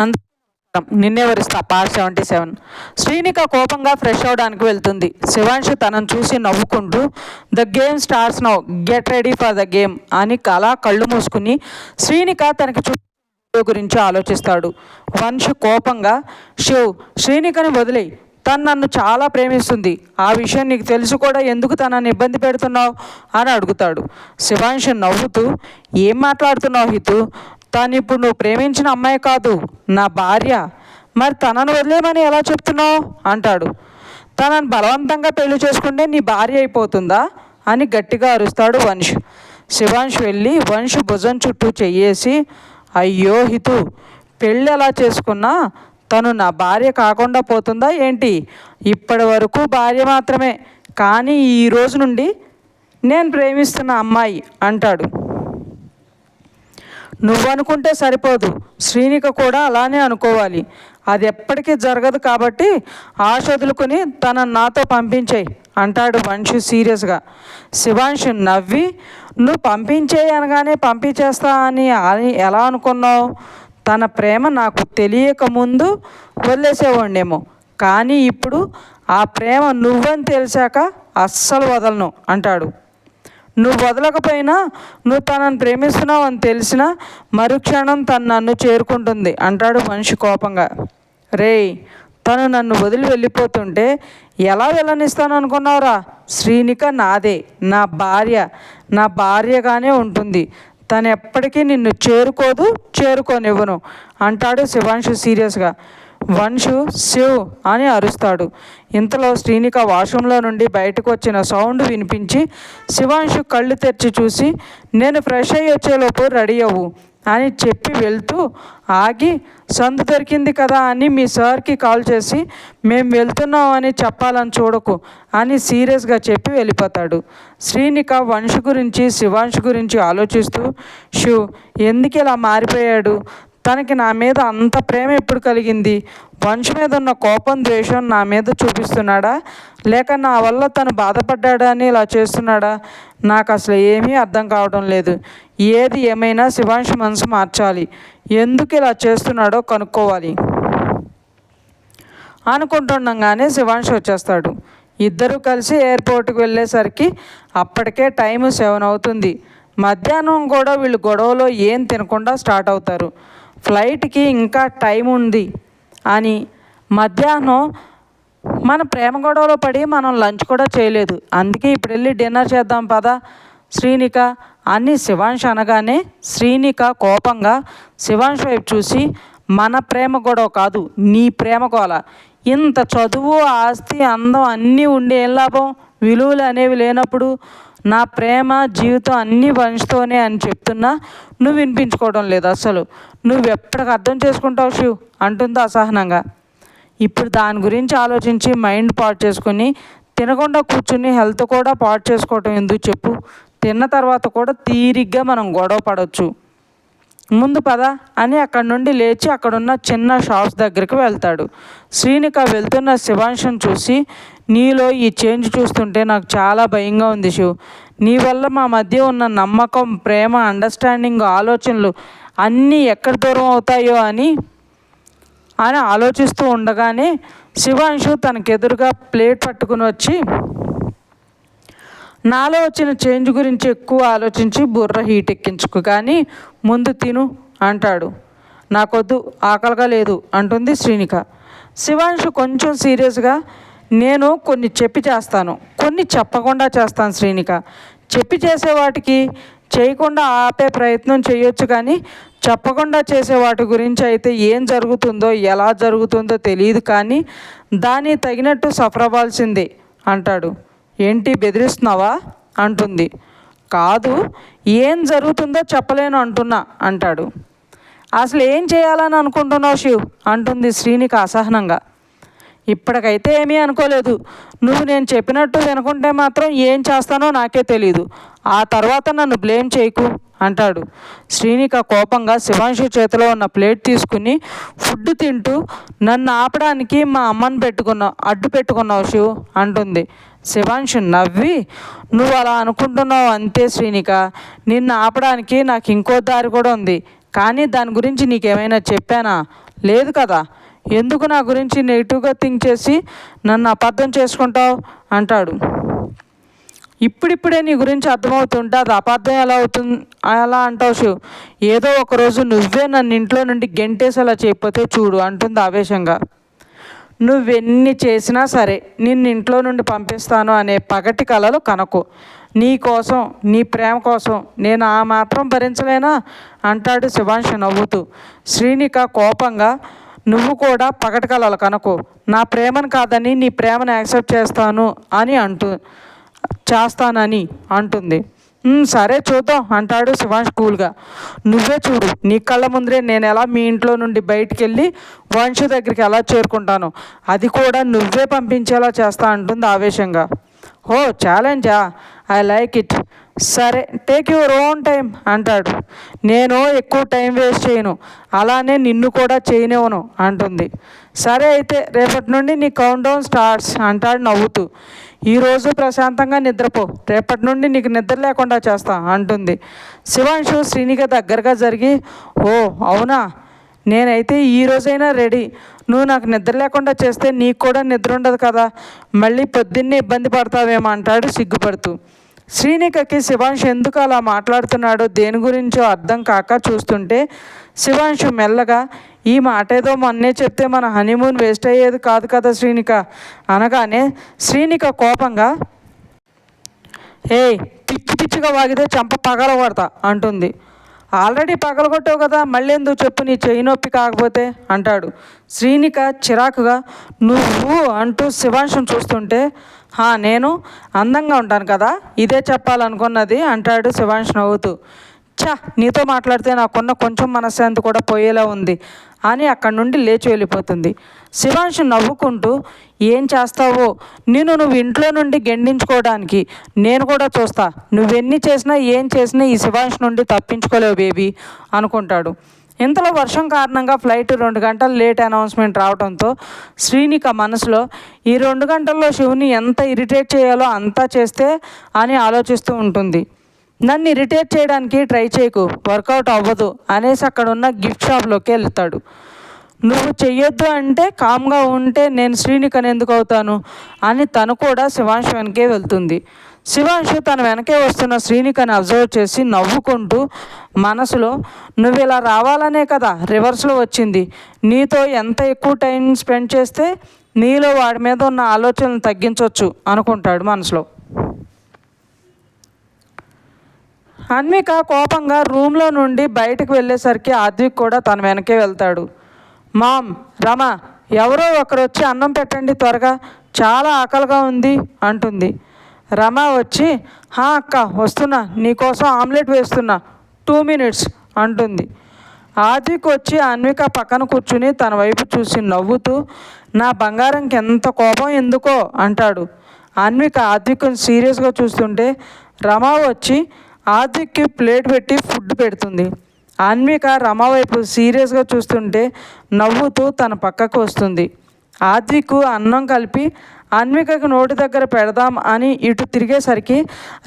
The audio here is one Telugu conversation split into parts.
అంత నిన్నే వరిస్తా పార్ట్ సెవెంటీ సెవెన్. శ్రీనిక కోపంగా ఫ్రెష్ అవడానికి వెళ్తుంది. శివాంశు తనను చూసి నవ్వుకుంటూ the game starts now get ready for the game అని అలా కళ్ళు మూసుకుని శ్రీనిక తనకి చూ గురించి ఆలోచిస్తాడు. వంశ్ కోపంగా శివ్ శ్రీనికని వదిలేయి. తను నన్ను చాలా ప్రేమిస్తుంది. ఆ విషయం నీకు తెలుసు కూడా ఎందుకు తనని ఇబ్బంది పెడుతున్నావు? అని అడుగుతాడు. శివాంశు నవ్వుతూ ఏం మాట్లాడుతున్నావు హితు? తను ఇప్పుడు నువ్వు ప్రేమించిన అమ్మాయి కాదు నా భార్య. మరి తనను వదిలేమని ఎలా చెప్తున్నావు? అంటాడు. తనను బలవంతంగా పెళ్ళి చేసుకుంటే నీ భార్య అయిపోతుందా? అని గట్టిగా అరుస్తాడు వంశ్. శివాంశ్ వెళ్ళి వంశ్ భుజం చుట్టూ చెయ్యేసి అయ్యో హితు పెళ్ళి ఎలా చేసుకున్నా తను నా భార్య కాకుండా పోతుందా ఏంటి? ఇప్పటి వరకు భార్య మాత్రమే. కానీ ఈ రోజు నుండి నేను ప్రేమిస్తున్న అమ్మాయి అంటాడు. నువ్వనుకుంటే సరిపోదు. శ్రీనిక కూడా అలానే అనుకోవాలి. అది ఎప్పటికీ జరగదు కాబట్టి ఆశ వదులుకొని తనను నాతో పంపించేయి అంటాడు వంశు సీరియస్గా. శివాంశు నవ్వి నువ్వు పంపించేయి అనగానే పంపించేస్తా అని అని ఎలా అనుకున్నావు? తన ప్రేమ నాకు తెలియక ముందు వదిలేసేవాడినేమో. కానీ ఇప్పుడు ఆ ప్రేమ నువ్వని తెలిసాక అస్సలు వదలను అంటాడు. నువ్వు వదలకపోయినా నువ్వు తనని ప్రేమిస్తున్నావు అని తెలిసినా మరుక్షణం తను నన్ను చేరుకుంటుంది అంటాడు మనిషి కోపంగా. రేయ్ తను నన్ను వదిలి వెళ్ళిపోతుంటే ఎలా వెళ్ళనిస్తాను అనుకున్నావురా? శ్రీనిక నాదే నా భార్య. నా భార్యగానే ఉంటుంది. తను ఎప్పటికీ నిన్ను చేరుకోదు చేరుకోనివ్వను అంటాడు శివాంశు సీరియస్గా. వంశు శివ్ అని అరుస్తాడు. ఇంతలో శ్రీనిక వాష్రూంలో నుండి బయటకు వచ్చిన సౌండ్ వినిపించి శివాంశు కళ్ళు తెరిచి చూసి నేను ఫ్రెష్ అయ్యి వచ్చేలోపు రెడీ అవ్వు అని చెప్పి వెళ్తూ ఆగి సందు దొరికింది కదా అని మీ సార్కి కాల్ చేసి మేము వెళ్తున్నాం అని చెప్పాలని చూడకు అని సీరియస్గా చెప్పి వెళ్ళిపోతాడు. శ్రీనిక వంశ గురించి శివాంశ్ గురించి ఆలోచిస్తూ షూ ఎందుకు ఇలా మారిపోయాడు? తనకి నా మీద అంత ప్రేమ ఎప్పుడు కలిగింది? వంశ్ మీద ఉన్న కోపం ద్వేషం నా మీద చూపిస్తున్నాడా? లేక నా వల్ల తను బాధపడ్డాడా అని ఇలా చేస్తున్నాడా? నాకు అసలు ఏమీ అర్థం కావడం లేదు. ఏది ఏమైనా శివాంశ్ మనసు మార్చాలి. ఎందుకు ఇలా చేస్తున్నాడో కనుక్కోవాలి. అనుకుంటుండగానే శివాంశ్ వచ్చేస్తాడు. ఇద్దరు కలిసి ఎయిర్పోర్ట్కి వెళ్ళేసరికి అప్పటికే టైం సెవెన్ అవుతుంది. మధ్యాహ్నం కూడా వీళ్ళు గొడవలో ఏం తినకుండా స్టార్ట్ అవుతారు. ఫ్లైట్కి ఇంకా టైం ఉంది అని. మధ్యాహ్నం మన ప్రేమ గొడవలో పడి మనం లంచ్ కూడా చేయలేదు. అందుకే ఇప్పుడు వెళ్ళి డిన్నర్ చేద్దాం పదా. శ్రీనిక అని శివాంష్ అనగానే శ్రీనిక కోపంగా శివాంష్ వైపు చూసి మన ప్రేమ గొడవ కాదు నీ ప్రేమ గోల. ఇంత చదువు ఆస్తి అందం అన్నీ ఉండి ఏం లాభం? విలువలు అనేవి లేనప్పుడు నా ప్రేమ జీవితం అన్నీ వంశతోనే అని చెప్తున్నా నువ్వు వినిపించుకోవడం లేదు అసలు. నువ్వు ఎప్పటికి అర్థం చేసుకుంటావు శివ్ అంటుంది అసహనంగా. ఇప్పుడు దాని గురించి ఆలోచించి మైండ్ పాడు చేసుకుని తినకుండా కూర్చుని హెల్త్ కూడా పాడు చేసుకోవటం ఎందుకు చెప్పు? తిన్న తర్వాత కూడా తీరిగ్గా మనం గొడవ పడవచ్చు ముందు పద అని అక్కడి నుండి లేచి అక్కడున్న చిన్న షాప్స్ దగ్గరికి వెళ్తాడు. శ్రీనిక వెళ్తున్న శివాంశం చూసి నీలో ఈ చేంజ్ చూస్తుంటే నాకు చాలా భయంగా ఉంది శివ్. నీ వల్ల మా మధ్య ఉన్న నమ్మకం ప్రేమ అండర్స్టాండింగ్ ఆలోచనలు అన్నీ ఎక్కడ దూరం అవుతాయో అని అని ఆలోచిస్తూ ఉండగానే శివాంశు తనకెదురుగా ప్లేట్ పట్టుకుని వచ్చి నాలో వచ్చిన చేంజ్ గురించి ఎక్కువ ఆలోచించి బుర్ర హీట్ ఎక్కించుకు కానీ ముందు తిను అంటాడు. నాకొద్దు ఆకలిగా లేదు అంటుంది శ్రీనిక. శివాంశు కొంచెం సీరియస్గా నేను కొన్ని చెప్పి చేస్తాను. కొన్ని చెప్పకుండా చేస్తాను శ్రీనిక. చెప్పి చేసే వాటికి చేయకుండా ఆపే ప్రయత్నం చేయొచ్చు కానీ చెప్పకుండా చేసే వాటి గురించి అయితే ఏం జరుగుతుందో ఎలా జరుగుతుందో తెలియదు కానీ దాన్ని తగినట్టు సఫర్ అవ్వాల్సిందే అంటాడు. ఏంటి బెదిరిస్తున్నావా? అంటుంది. కాదు ఏం జరుగుతుందో చెప్పలేను అంటున్నా అంటాడు. అసలు ఏం చేయాలని అనుకుంటున్నావు శివ్? అంటుంది శ్రీనికి అసహనంగా. ఇప్పటికైతే ఏమీ అనుకోలేదు. నువ్వు నేను చెప్పినట్టు వినకుంటే మాత్రం ఏం చేస్తానో నాకే తెలియదు ఆ తర్వాత నన్ను బ్లేమ్ చేయకు అంటాడు. శ్రీనిక కోపంగా శివాంశు చేతిలో ఉన్న ప్లేట్ తీసుకుని ఫుడ్ తింటూ నన్ను ఆపడానికి మా అమ్మని పెట్టుకున్నావు అడ్డు పెట్టుకున్నావు శివ్ అంటుంది. శివాంశు నవ్వి నువ్వు అలా అనుకుంటున్నావు అంతే శ్రీనిక. నిన్ను ఆపడానికి నాకు ఇంకో దారి కూడా ఉంది. కానీ దాని గురించి నీకేమైనా చెప్పానా? లేదు కదా. ఎందుకు నా గురించి నెగిటివ్గా థింక్ చేసి నన్ను అబద్ధం చేసుకుంటావు? అంటాడు. ఇప్పుడిప్పుడే నీ గురించి అర్థమవుతుంటే అది అబద్ధం ఎలా అవుతుంది? ఎలా అంటావు శివ్? ఏదో ఒకరోజు నువ్వే నన్ను ఇంట్లో నుండి గెంటేసేలా చేయకపోతే చూడు అంటుంది ఆవేశంగా. నువ్వెన్ని చేసినా సరే నిన్ను ఇంట్లో నుండి పంపిస్తాను అనే పగటి కలలు కనకు. నీ కోసం నీ ప్రేమ కోసం నేను ఆ మాత్రం భరించలేనా? అంటాడు శివాంశ నవ్వుతూ. శ్రీనిక కోపంగా నువ్వు కూడా పగటి కలలు కనకు. నా ప్రేమను కాదని నీ ప్రేమను యాక్సెప్ట్ చేస్తాను అని అంటూ చేస్తానని అంటుంది. సరే చూద్దాం అంటాడు శివాంష్ కూల్గా. నువ్వే చూడు నీ కళ్ళ ముందరే నేను ఎలా మీ ఇంట్లో నుండి బయటికి వెళ్ళి వంశు దగ్గరికి ఎలా చేరుకుంటాను. అది కూడా నువ్వే పంపించేలా చేస్తా అంటుంది ఆవేశంగా. ఓ ఛాలెంజా? I like it. సరే టేక్ యువర్ ఓన్ టైం అంటాడు. నేను ఎక్కువ టైం వేస్ట్ చేయను అలానే నిన్ను కూడా చేయనివ్వను అంటుంది. సరే అయితే రేపటి నుండి నీ కౌంట్ డౌన్ స్టార్ట్స్ అంటాడు నవ్వుతూ. ఈరోజు ప్రశాంతంగా నిద్రపో. రేపటి నుండి నీకు నిద్ర లేకుండా చేస్తా అంటుంది. శివాంశు శ్రీనికి దగ్గరగా జరిగి ఓ అవునా? నేనైతే ఈ రోజైనా రెడీ. నువ్వు నాకు నిద్ర లేకుండా చేస్తే నీకు కూడా నిద్ర ఉండదు కదా. మళ్ళీ పొద్దున్నే ఇబ్బంది పడతావేమో అంటాడు సిగ్గుపడుతూ. శ్రీనికకి శివాంశు ఎందుకు అలా మాట్లాడుతున్నాడో దేని గురించో అర్థం కాక చూస్తుంటే శివాంశు మెల్లగా ఈ మాట ఏదో మొన్నే చెప్తే మన హనీమూన్ వేస్ట్ అయ్యేది కాదు కదా శ్రీనిక. అనగానే శ్రీనిక కోపంగా ఏయ్ పిచ్చి పిచ్చిగా వాగితే చంప పగలగొడతా అంటుంది. ఆల్రెడీ పగలగొట్టావు కదా మళ్ళీ ఎందుకు చెప్పు నీ చెయ్యి నొప్పి కాకపోతే అంటాడు. శ్రీనిక చిరాకుగా నువ్వు అంటూ శివాంశం చూస్తుంటే హా నేను అందంగా ఉంటాను కదా ఇదే చెప్పాలనుకున్నది అంటాడు శివాంశ్ నవ్వుతూ. ఛా నీతో మాట్లాడితే నాకున్న కొంచెం మనశ్శాంతి కూడా పోయేలా ఉంది అని అక్కడి నుండి లేచి వెళ్ళిపోతుంది. శివాంశు నవ్వుకుంటూ ఏం చేస్తావో? నేను నువ్వు ఇంట్లో నుండి గెండించుకోవడానికి నేను కూడా చూస్తా. నువ్వెన్ని చేసినా ఏం చేసినా ఈ శివాంశ్ నుండి తప్పించుకోలేవు బేబీ అనుకుంటాడు. ఇంతలో వర్షం కారణంగా ఫ్లైట్ రెండు గంటలు లేట్ అనౌన్స్మెంట్ రావడంతో శ్రీనిక మనసులో ఈ రెండు గంటల్లో శివుని ఎంత ఇరిటేట్ చేయాలో అంతా చేస్తే అని ఆలోచిస్తూ ఉంటుంది. నన్ను ఇరిటేట్ చేయడానికి ట్రై చేయకు వర్కౌట్ అవ్వదు అనేసి అక్కడ ఉన్న గిఫ్ట్ షాప్లోకి వెళ్తాడు. నువ్వు చెయ్యొద్దు అంటే కామ్గా ఉంటే నేను శ్రీనికని ఎందుకు అవుతాను అని తను కూడా శివాంశు వెనకే వెళ్తుంది. శివాంశు తన వెనకే వస్తున్న శ్రీనికని అబ్జర్వ్ చేసి నవ్వుకుంటూ మనసులో నువ్వు ఇలా రావాలనే కదా రివర్స్లో వచ్చింది. నీతో ఎంత ఎక్కువ టైం స్పెండ్ చేస్తే నీలో వాడి మీద ఉన్న ఆలోచనలు తగ్గించవచ్చు అనుకుంటాడు మనసులో. అన్విక కోపంగా రూమ్లో నుండి బయటకు వెళ్ళేసరికి ఆద్విక్ కూడా తన వెనకే వెళ్తాడు. మామ్ రమ ఎవరో ఒకరు వచ్చి అన్నం పెట్టండి త్వరగా చాలా ఆకలిగా ఉంది అంటుంది. రమ వచ్చి హా అక్క వస్తున్నా నీకోసం ఆమ్లెట్ వేస్తున్నా టూ మినిట్స్ అంటుంది. ఆద్విక్ వచ్చి అన్విక పక్కన కూర్చుని తన వైపు చూసి నవ్వుతూ నా బంగారంకి ఎంత కోపం ఎందుకో అంటాడు. అన్విక ఆద్విక్ని సీరియస్గా చూస్తుంటే రమ వచ్చి ఆద్విక్కి ప్లేట్ పెట్టి ఫుడ్ పెడుతుంది. అన్విక రమ వైపు సీరియస్గా చూస్తుంటే నవ్వుతూ తన పక్కకు వస్తుంది. ఆద్విక్ అన్నం కలిపి అన్వికకు నోటి దగ్గర పెడదాం అని ఇటు తిరిగేసరికి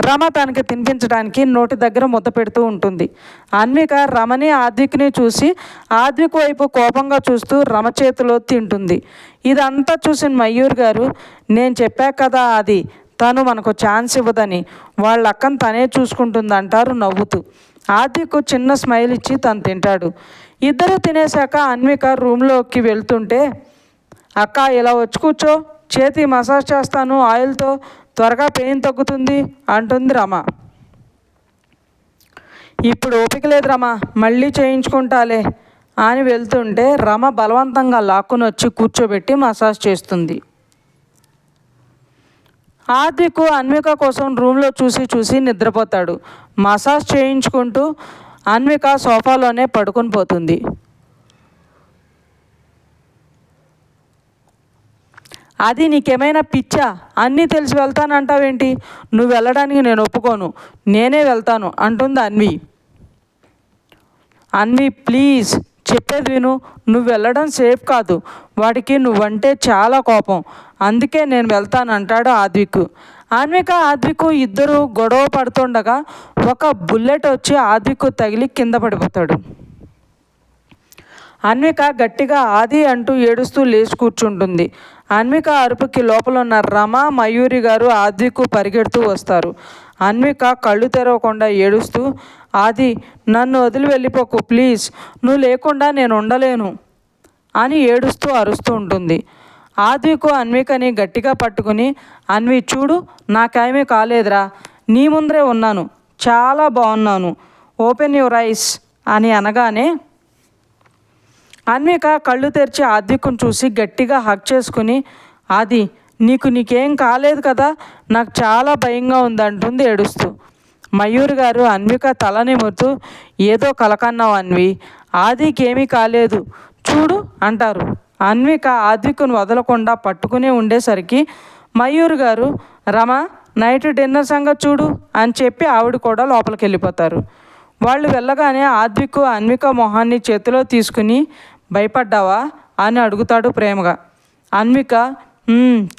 రమ తనకి తినిపించడానికి నోటి దగ్గర ముద్ద పెడుతూ ఉంటుంది. అన్విక రమని ఆద్విక్ని చూసి ఆద్విక్ వైపు కోపంగా చూస్తూ రమ చేతిలో తింటుంది. ఇదంతా చూసిన మయూర్ గారు నేను చెప్పా కదా అది తను మనకు ఛాన్స్ ఇవ్వదని వాళ్ళ అక్కను తనే చూసుకుంటుంది అంటారు నవ్వుతూ. ఆదికు చిన్న స్మైల్ ఇచ్చి తను తింటాడు. ఇద్దరు తినేశాక అన్విక రూమ్లోకి వెళ్తుంటే అక్క ఇలా వచ్చి కూర్చో. చేతి మసాజ్ చేస్తాను ఆయిల్తో. త్వరగా పెయిన్ తగ్గుతుంది అంటుంది రమ. ఇప్పుడు ఓపిక లేదు రమ మళ్ళీ చేయించుకుంటాలే అని వెళ్తుంటే రమ బలవంతంగా లాక్కుని వచ్చి కూర్చోబెట్టి మసాజ్ చేస్తుంది. ఆదికు అన్విక కోసం రూమ్లో చూసి చూసి నిద్రపోతాడు. మసాజ్ చేయించుకుంటూ అన్విక సోఫాలోనే పడుకొని పోతుంది. అది నీకేమైనా పిచ్చా? అన్నీ తెలిసి వెళ్తానంటావేంటి? నువ్వు వెళ్ళడానికి నేను ఒప్పుకోను. నేనే వెళ్తాను అంటుంది అన్వి. అన్వి ప్లీజ్. చెప్పేది విను నువ్వు వెళ్ళడం సేఫ్ కాదు. వాడికి నువ్వంటే చాలా కోపం. అందుకే నేను వెళ్తాను అంటాడు ఆద్విక్. ఆన్విక ఆద్విక్ ఇద్దరు గొడవ పడుతుండగా ఒక బుల్లెట్ వచ్చి ఆద్విక్ తగిలి కింద పడిపోతాడు. అన్విక గట్టిగా ఆది అంటూ ఏడుస్తూ లేచి కూర్చుంటుంది. అన్విక అరుపుకి లోపల ఉన్న రమ మయూరి గారు ఆదికు పరిగెడుతూ వస్తారు. అన్విక కళ్ళు తెరవకుండా ఏడుస్తూ ఆది నన్ను వదిలి వెళ్ళిపోకు ప్లీజ్. నువ్వు లేకుండా నేను ఉండలేను. అని ఏడుస్తూ అరుస్తూ ఉంటుంది. ఆద్వికు అన్వికని గట్టిగా పట్టుకుని అన్వి చూడు నాకేమీ కాలేదురా. నీ ముందరే ఉన్నాను. చాలా బాగున్నాను. Open your eyes. అని అనగానే అన్విక కళ్ళు తెరిచి ఆద్వికుని చూసి గట్టిగా హక్ చేసుకుని ఆది నీకు నీకేం కాలేదు కదా? నాకు చాలా భయంగా ఉందంటుంది ఏడుస్తూ. మయూర్ గారు అన్విక తల నిమురుతూ ఏదో కలకన్నావు అన్వి. ఆదికేమీ కాలేదు. చూడు అంటారు. అన్విక ఆద్వికుని వదలకుండా పట్టుకునే ఉండేసరికి మయూర్ గారు రమ నైట్ డిన్నర్ సంగతి చూడు అని చెప్పి ఆవిడ కూడా లోపలికి వెళ్ళిపోతారు వాళ్ళు వెళ్ళగానే ఆద్వికు అన్విక మొహాన్ని చేతిలో తీసుకుని భయపడ్డావా? అని అడుగుతాడు ప్రేమగా. అన్విక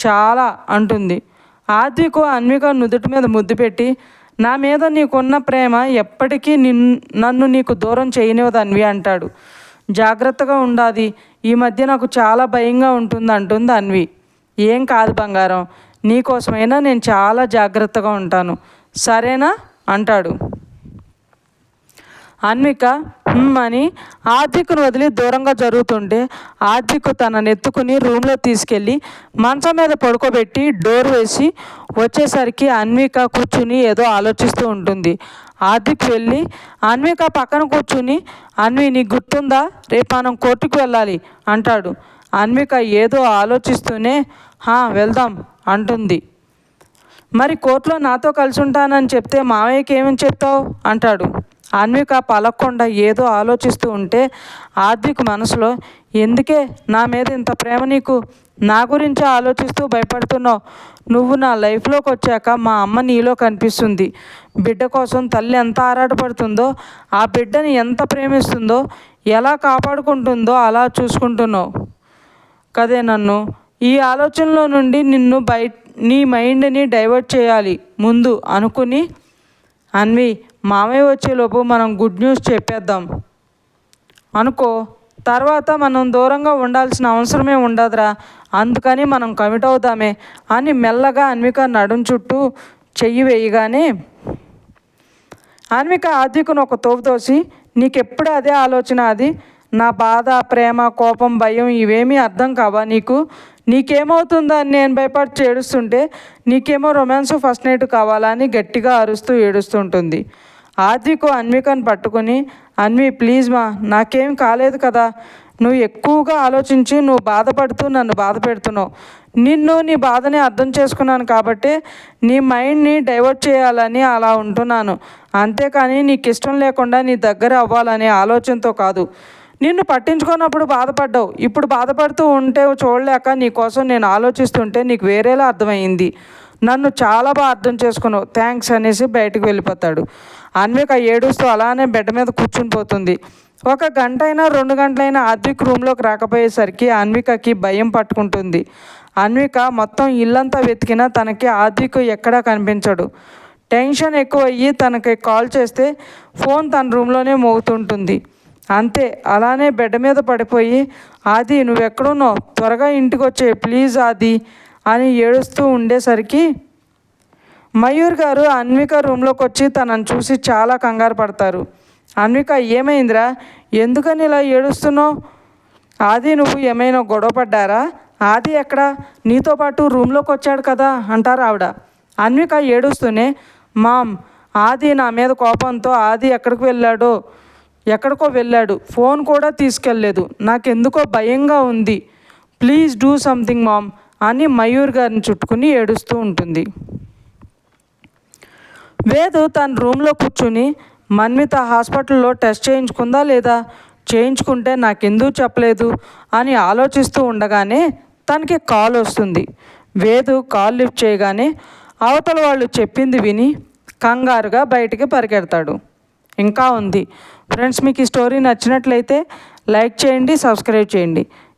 చాలా అంటుంది. ఆద్వికు అన్విక నుదుటి మీద ముద్దు పెట్టి నా మీద నీకున్న ప్రేమ ఎప్పటికీ నిన్ నన్ను నీకు దూరం చేయనివ్వదు అన్వి అంటాడు. జాగ్రత్తగా ఉండాది. ఈ మధ్య నాకు చాలా భయంగా ఉంటుంది అంటుంది అన్వి. ఏం కాదు బంగారం. నీకోసమైనా నేను చాలా జాగ్రత్తగా ఉంటాను. సరేనా? అంటాడు. అన్విక అని ఆర్థికును వదిలి దూరంగా జరుగుతుంటే ఆర్థిక్ తనని ఎత్తుకుని రూమ్లో తీసుకెళ్ళి మంచం మీద పడుకోబెట్టి డోర్ వేసి వచ్చేసరికి అన్విక కూర్చుని ఏదో ఆలోచిస్తూ ఉంటుంది. ఆర్థిక్ వెళ్ళి అన్విక పక్కన కూర్చుని అన్వి నీకు గుర్తుందా? రేపు మనం కోర్టుకు వెళ్ళాలి అంటాడు. అన్విక ఏదో ఆలోచిస్తూనే హా వెళ్దాం అంటుంది. మరి కోర్టులో నాతో కలిసి ఉంటానని చెప్తే మావయ్యకి ఏమని చెప్తావు అంటాడు. అన్విక పలక్కుండా ఏదో ఆలోచిస్తూ ఉంటే ఆద్విక్ మనసులో ఎందుకే నా మీద ఇంత ప్రేమ నీకు? నా గురించి ఆలోచిస్తూ భయపడుతున్నావు? నువ్వు నా లైఫ్లోకి వచ్చాక మా అమ్మ నీలో కనిపిస్తుంది. బిడ్డ కోసం తల్లి ఎంత ఆరాటపడుతుందో ఆ బిడ్డని ఎంత ప్రేమిస్తుందో ఎలా కాపాడుకుంటుందో అలా చూసుకుంటున్నావు. కదే నన్ను ఈ ఆలోచనలో నుండి నిన్ను బయట నీ మైండ్ని డైవర్ట్ చేయాలి. ముందు అనుకుని అన్వి మామయ్య వచ్చేలోపు మనం గుడ్ న్యూస్ చెప్పేద్దాం. అనుకో తర్వాత మనం దూరంగా ఉండాల్సిన అవసరమే ఉండదురా. అందుకని మనం కమిట్ అవుదామే అని మెల్లగా అన్విక నడుం చుట్టూ చెయ్యి వేయగానే అన్విక ఆర్థికను ఒక తోపు తోసి నీకెప్పుడు అదే ఆలోచన అది? నా బాధ ప్రేమ కోపం భయం ఇవేమీ అర్థం కావా నీకు? నీకేమవుతుందని అని నేను భయపడి ఏడుస్తుంటే నీకేమో రొమాన్స్ ఫస్ట్ నైట్ కావాలా అని గట్టిగా అరుస్తూ ఏడుస్తుంటుంది. ఆద్వికు అన్వికను పట్టుకుని అన్వి ప్లీజ్ మా నాకేం కాలేదు కదా. నువ్వు ఎక్కువగా ఆలోచించి నువ్వు బాధపడుతూ నన్ను బాధ పెడుతున్నావు. నిన్ను నీ బాధని అర్థం చేసుకున్నాను కాబట్టి నీ మైండ్ని డైవర్ట్ చేయాలని అలా ఉంటున్నాను. అంతేకాని నీకు ఇష్టం లేకుండా నీ దగ్గర అవ్వాలనే ఆలోచనతో కాదు. నిన్ను పట్టించుకున్నప్పుడు బాధపడ్డావు. ఇప్పుడు బాధపడుతూ ఉంటే చూడలేక నీ కోసం నేను ఆలోచిస్తుంటే నీకు వేరేలా అర్థమైంది. నన్ను చాలా బాగా అర్థం చేసుకున్నావు. థ్యాంక్స్ అనేసి బయటకు వెళ్ళిపోతాడు. అన్విక ఏడుస్తూ అలానే బెడ్ మీద కూర్చుని పోతుంది. ఒక గంట అయినా రెండు గంటలైనా ఆద్విక్ రూమ్లోకి రాకపోయేసరికి అన్వికకి భయం పట్టుకుంటుంది. అన్విక మొత్తం ఇల్లంతా వెతికినా తనకి ఆద్విక్ ఎక్కడా కనిపించడు. టెన్షన్ ఎక్కువ అయ్యి తనకి కాల్ చేస్తే ఫోన్ తన రూమ్లోనే మోగుతుంటుంది. అంతే అలానే బెడ్ మీద పడిపోయి ఆది నువ్వెక్కడున్నావు? త్వరగా ఇంటికి వచ్చే ప్లీజ్ ఆది. అని ఏడుస్తూ ఉండేసరికి మయూర్ గారు అన్విక రూమ్లోకి వచ్చి తనని చూసి చాలా కంగారు పడతారు. అన్విక ఏమైందిరా? ఎందుకని ఇలా ఏడుస్తున్నావు? ఆది నువ్వు ఏమైనా గొడవ పడ్డారా? ఆది ఎక్కడ? నీతో పాటు రూమ్లోకి వచ్చాడు కదా అంటారు ఆవిడ. అన్విక ఏడుస్తూనే మామ్ ఆది నా మీద కోపంతో ఆది ఎక్కడికి వెళ్ళాడో ఎక్కడికో వెళ్ళాడు. ఫోన్ కూడా తీసుకెళ్ళలేదు. నాకెందుకో భయంగా ఉంది. Please do something mom. అని మయూర్ గారిని చుట్టుకుని ఏడుస్తూ ఉంటుంది. వేదు తన రూమ్లో కూర్చుని మన్మిత హాస్పిటల్లో టెస్ట్ చేయించుకుందా లేదా? చేయించుకుంటే నాకెందుకు చెప్పలేదు? అని ఆలోచిస్తూ ఉండగానే తనకి కాల్ వస్తుంది. వేదు కాల్ లిఫ్ట్ చేయగానే అవతల వాళ్ళు చెప్పింది విని కంగారుగా బయటికి పరిగెడతాడు. ఇంకా ఉంది. ఫ్రెండ్స్ మీకు ఈ స్టోరీ నచ్చినట్లయితే లైక్ చేయండి సబ్స్క్రైబ్ చేయండి.